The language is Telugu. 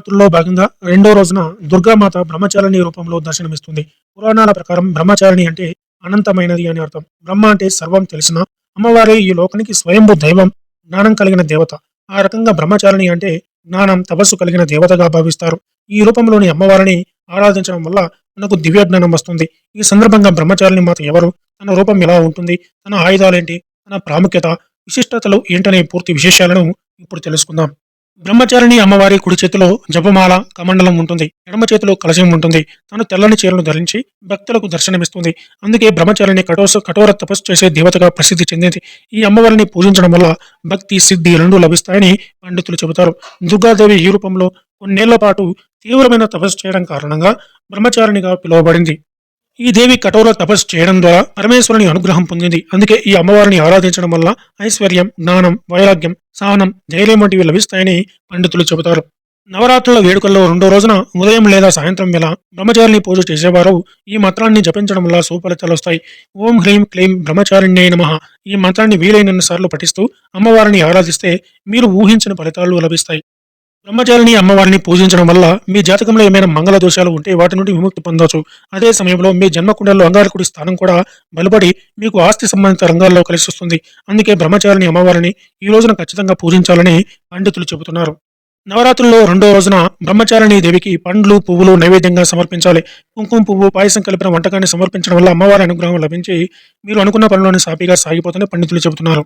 నవరాత్రుల్లో భాగంగా రెండో రోజున దుర్గామాత బ్రహ్మచారిణి రూపంలో దర్శనమిస్తుంది. పురాణాల ప్రకారం బ్రహ్మచారిణి అంటే అనంతమైనది అని అర్థం. బ్రహ్మ అంటే సర్వం తెలిసిన అమ్మవారే ఈ లోకానికి స్వయంభూ దైవం జ్ఞానం కలిగిన దేవత. ఆ రకంగా బ్రహ్మచారిణి అంటే జ్ఞానం తపస్సు కలిగిన దేవతగా భావిస్తారు. ఈ రూపంలోని అమ్మవారిని ఆరాధించడం వల్ల మనకు దివ్య జ్ఞానం వస్తుంది. ఈ సందర్భంగా బ్రహ్మచారిణి మాత ఎవరు తన రూపం ఎలా ఉంటుంది తన ఆయుధాలేంటి తన ప్రాముఖ్యత విశిష్టతలు ఏంటనే పూర్తి విశేషాలను ఇప్పుడు తెలుసుకుందాం. బ్రహ్మచారిణి అమ్మవారి కుడి చేతిలో జపమాల కమండలం ఉంటుంది. ఎడమ చేతిలో కలశం ఉంటుంది. తను తెల్లని చీరను ధరించి భక్తులకు దర్శనమిస్తుంది. అందుకే బ్రహ్మచారిణి కఠోర కఠోర తపస్సు చేసే దేవతగా ప్రసిద్ధి చెందింది. ఈ అమ్మవారిని పూజించడం వల్ల భక్తి సిద్ధి రెండు లభిస్తాయని పండితులు చెబుతారు. దుర్గాదేవి ఈ రూపంలో కొన్నేళ్ళ పాటు తీవ్రమైన తపస్సు చేయడం కారణంగా బ్రహ్మచారిణిగా పిలువబడింది. ఈ దేవి కఠోర తపస్సు చేయడం ద్వారా పరమేశ్వరుని అనుగ్రహం పొందింది. అందుకే ఈ అమ్మవారిని ఆరాధించడం వల్ల ఐశ్వర్యం జ్ఞానం వైరాగ్యం సహనం ధైర్యం వంటివి లభిస్తాయని పండితులు చెబుతారు. నవరాత్రుల వేడుకల్లో రెండో రోజున ఉదయం లేదా సాయంత్రం వేళ బ్రహ్మచారిని పూజ చేసేవారు ఈ మంత్రాన్ని జపించడం వల్ల సుఫలితాలు వస్తాయి. ఓం హ్రీం క్లీం బ్రహ్మచారిణ్యే నమ ఈ మంత్రాన్ని వీలైనన్ని సార్లు పఠిస్తూ అమ్మవారిని ఆరాధిస్తే మీరు ఊహించిన ఫలితాలు లభిస్తాయి. బ్రహ్మచారిని అమ్మవారిని పూజించడం వల్ల మీ జాతకంలో ఏమైనా మంగళ దోషాలు ఉంటే వాటి నుండి విముక్తి పొందవచ్చు అదే సమయంలో మీ జన్మకుండల్లో అంగారకుడి స్థానం కూడా బలపడి మీకు ఆస్తి సంబంధిత రంగాల్లో కలిసి వస్తుంది. అందుకే బ్రహ్మచారిని అమ్మవారిని ఈ రోజున ఖచ్చితంగా పూజించాలని పండితులు చెబుతున్నారు. నవరాత్రుల్లో రెండో రోజున బ్రహ్మచారిణి దేవికి పండ్లు పువ్వులు నైవేద్యంగా సమర్పించాలి. కుంకుమ పువ్వు పాయసం కలిపిన వంటకాన్ని సమర్పించడం వల్ల అమ్మవారి అనుగ్రహం లభించి మీరు అనుకున్న పనులను సాపిగా సాగిపోతుందని పండితులు చెబుతున్నారు.